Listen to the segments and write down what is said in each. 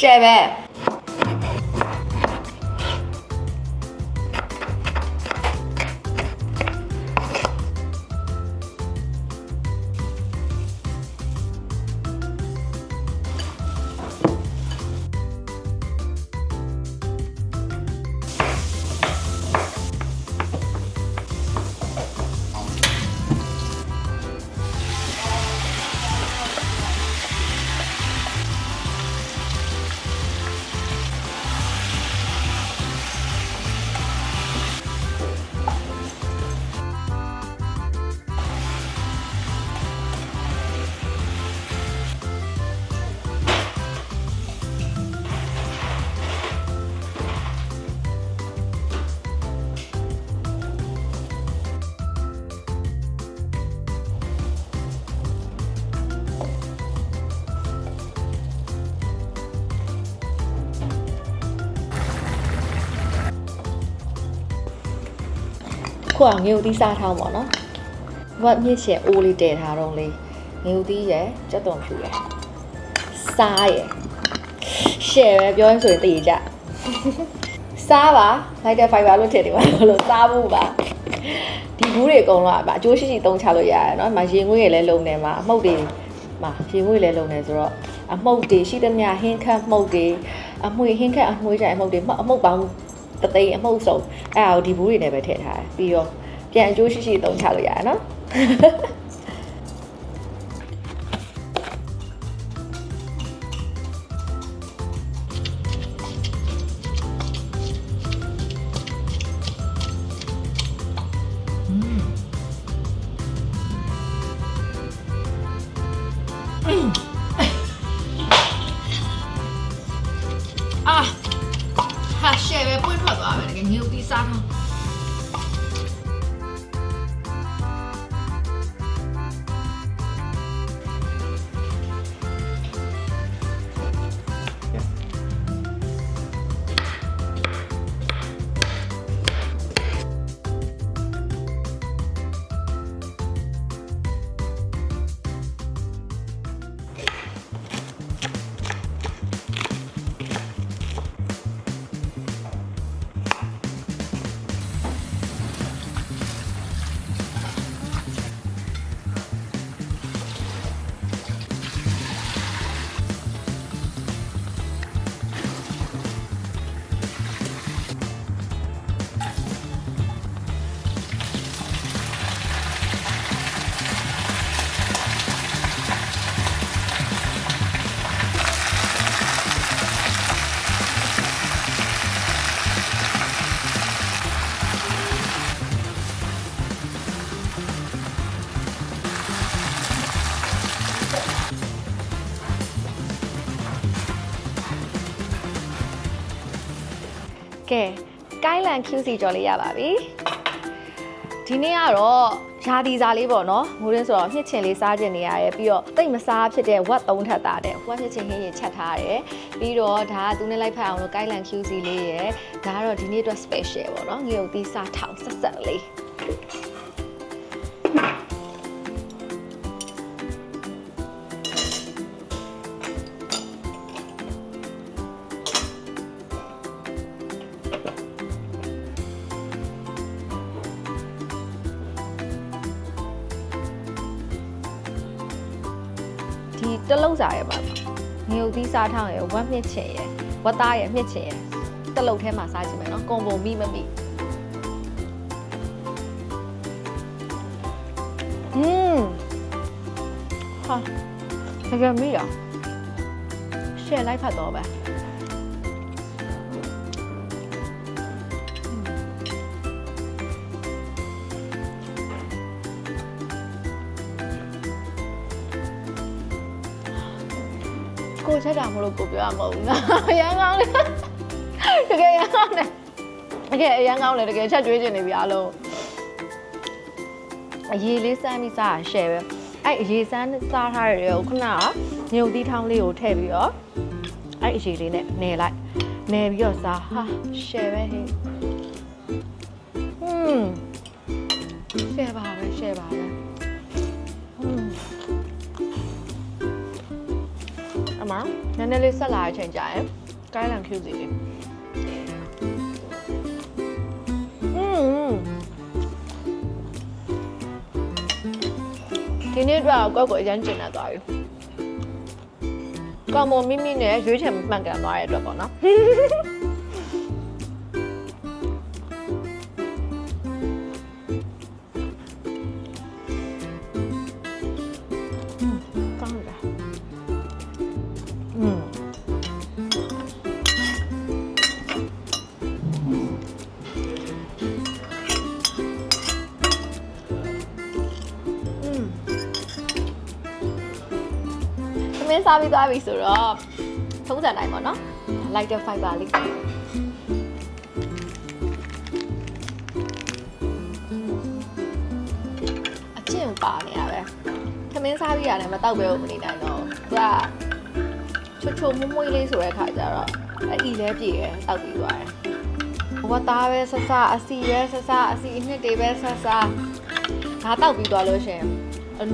ရှယ် ခုကငေဦးသီးစားထောင်းပေါ့နော်ဘတ်မြင့်ရှယ်အိုးလေးတည်ထားတော့လေငေဦးသီးရယ်ကြက်သွန်ဖြူရယ်စားရယ်ရှယ်ပဲပြောရင်ဆိုရင်တည်ကြစားပါလိုက်တဲ့ fiber လို့ထည့်တယ်ပါလို့စားဖို့ပါဒီဘူးတွေအကုန်လုံးကပါအကျိုးရှိရှိသုံးချလို့ရတယ်เนาะမရင်ငွေရလည်းလုံနေမှာအမှုတ်တွေမှာရင်ငွေလည်းလုံနေဆိုတော့အမှုတ်တွေရှိသမျှဟင်းခတ်မှုတ်တွေအမွှေဟင်းခတ်အမွှေးကြိုင်အမှုတ်တွေအမှုတ်ပေါင်း တသိန်းအမှုတ်စုံအဲ့ဒါကိုဒီဘူးတွေနဲ့ပဲထည့်ထားတယ်ပြီးတော့ပြန်အကျိုးရှိရှိသုံးချလို့ရတယ်เသွားမယ်တကယ် ကဲကိုင်းလန် QC ကြော်လေးရပါပြီဒီနေ့ကတော့ရာသီစားလေးပေါ့နော်မိုးရင်းဆိုတော့မြင့်ချင်လေးစားကျင်နေရတယ်ပြီးတော့တိတ်မစားဖြစ်တဲ့ဝက်သုံးထပ်သားတဲ့ဝက်မြင့်ချင်ဟင်းရင်ချက်ထားရတယ်ပြီးတော့ဒါကသူနဲ့လိုက်ဖက်အောင်လို့ကိုင်းလန် QC လေးရယ်ဒါကတော့ဒီနေ့အတွက် special ပေါ့နော်ငရုတ်သီးစားထောင်ဆက်ဆက်လေး တလုံးစားရပါငရုတ်သီးစားထောင်းရယ်ဝက်မြင့်ချင်ရယ်ဝက်သားရယ်မြင့်ချင်ရယ်တလုံးထဲမှာစားကြည့်မယ်နော်ကွန်ဘုံမိမမိอืมဟာတကယ်မိရရှယ်လိုက်ဖတ်တော့ပဲ ကိုချက်တာမလို့ကိုပြောရမဟုတ်ဘူးနော်ရမ်းကောင်းတယ်တကယ်ရမ်းကောင်းတယ်တကယ်အရမ်းကောင်းတယ်တကယ်ချက်ကျွေးကျင်နေပြီအားလုံးအရေးလေးစမ်းပြီးစားရရှယ်ပဲအဲ့အရေးစမ်းစားထားရတဲ့ခုနကညုတ်သီးထောင်းလေးကိုထည့်ပြီးတော့အဲ့အရေးလေးနဲ့နယ်လိုက်နယ်ပြီးတော့စားဟာရှယ်ပဲဟေးဟွန်းရှယ်ပါပဲရှယ်ပါပဲ မနည်းနည်းလေးဆက်လာတဲ့အချိန်ကြာရင်ကိုင်းလန်ဖြူစီလေးอืมဒီနေ့တော့ကောက်ကိုအရန်ကျင်နေသွားပြီကောင်မမိမိနဲ့ရွေးချယ်မှန်ကန်သွားတဲ့အတွက်ပေါ့နော် อืมမင်းစားပြီးသွားပြီဆိုတော့သုံးစံတိုင်းပေါ့နော် lighter fiber လေးအကျင့်ပါနေရပဲသမင်းစားပြီးရတယ်မတောက်ပဲမနေနိုင်တော့ ချွတ်ချွတ်မွမွေးလေးဆိုတဲ့ခါကျတော့အအီလဲပြေတယ်တောက်ပြီးသွားတယ်ဘဝသားပဲဆဆအစီပဲဆဆအစီအနှစ်တွေပဲဆဆဒါတောက်ပြီးသွားလို့ရှရင်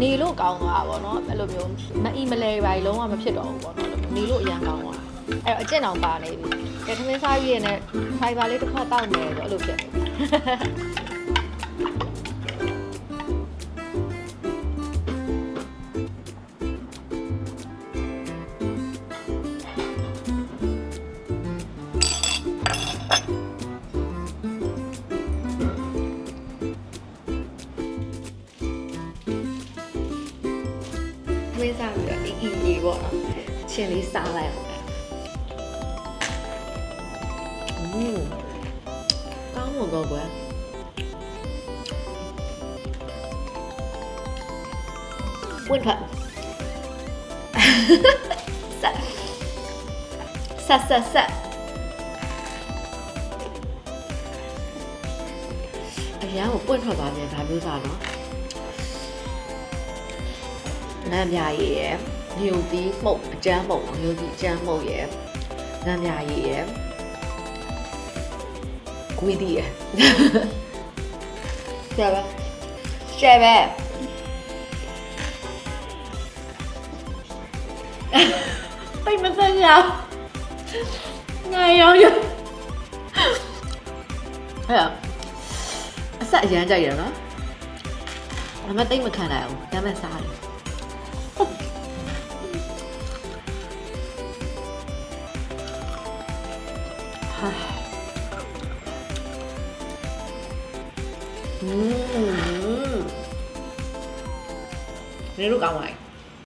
နေလို့ကောင်းသွားတာပေါ့နော်အဲ့လိုမျိုးမအီမလဲပါလုံးဝမဖြစ်တော့ဘူးပေါ့နော်နေလို့အရန်ကောင်းသွားအဲ့တော့အကျင့်အောင်ပါနေပြီကဲသမင်းစားပြီးရင်လည်း fiber လေးတစ်ခွက်တောက်မယ်ဆိုအဲ့လိုဖြစ်နေဝ အီအီလေးပေါ့နော်ချင်းလေးစားလိုက်အောင်ပဲอืมကောင်းမတော့ကွယ်ဝင်ထွက်ဆက်ဆက်ဆက်ဆက်အရန်ကိုပွင့်ထွက်သွားပြန်ဒါမျိုးစားနော်နမ်းမြရည်ရယ် မြို့သီးမှုတ်အကျန်းမှုတ်မြို့သီးအကျန်းမှုတ်ရယ်နမ်းမြရည်ရယ်ကွေးသီး อืมนี่ลูกเอาไว้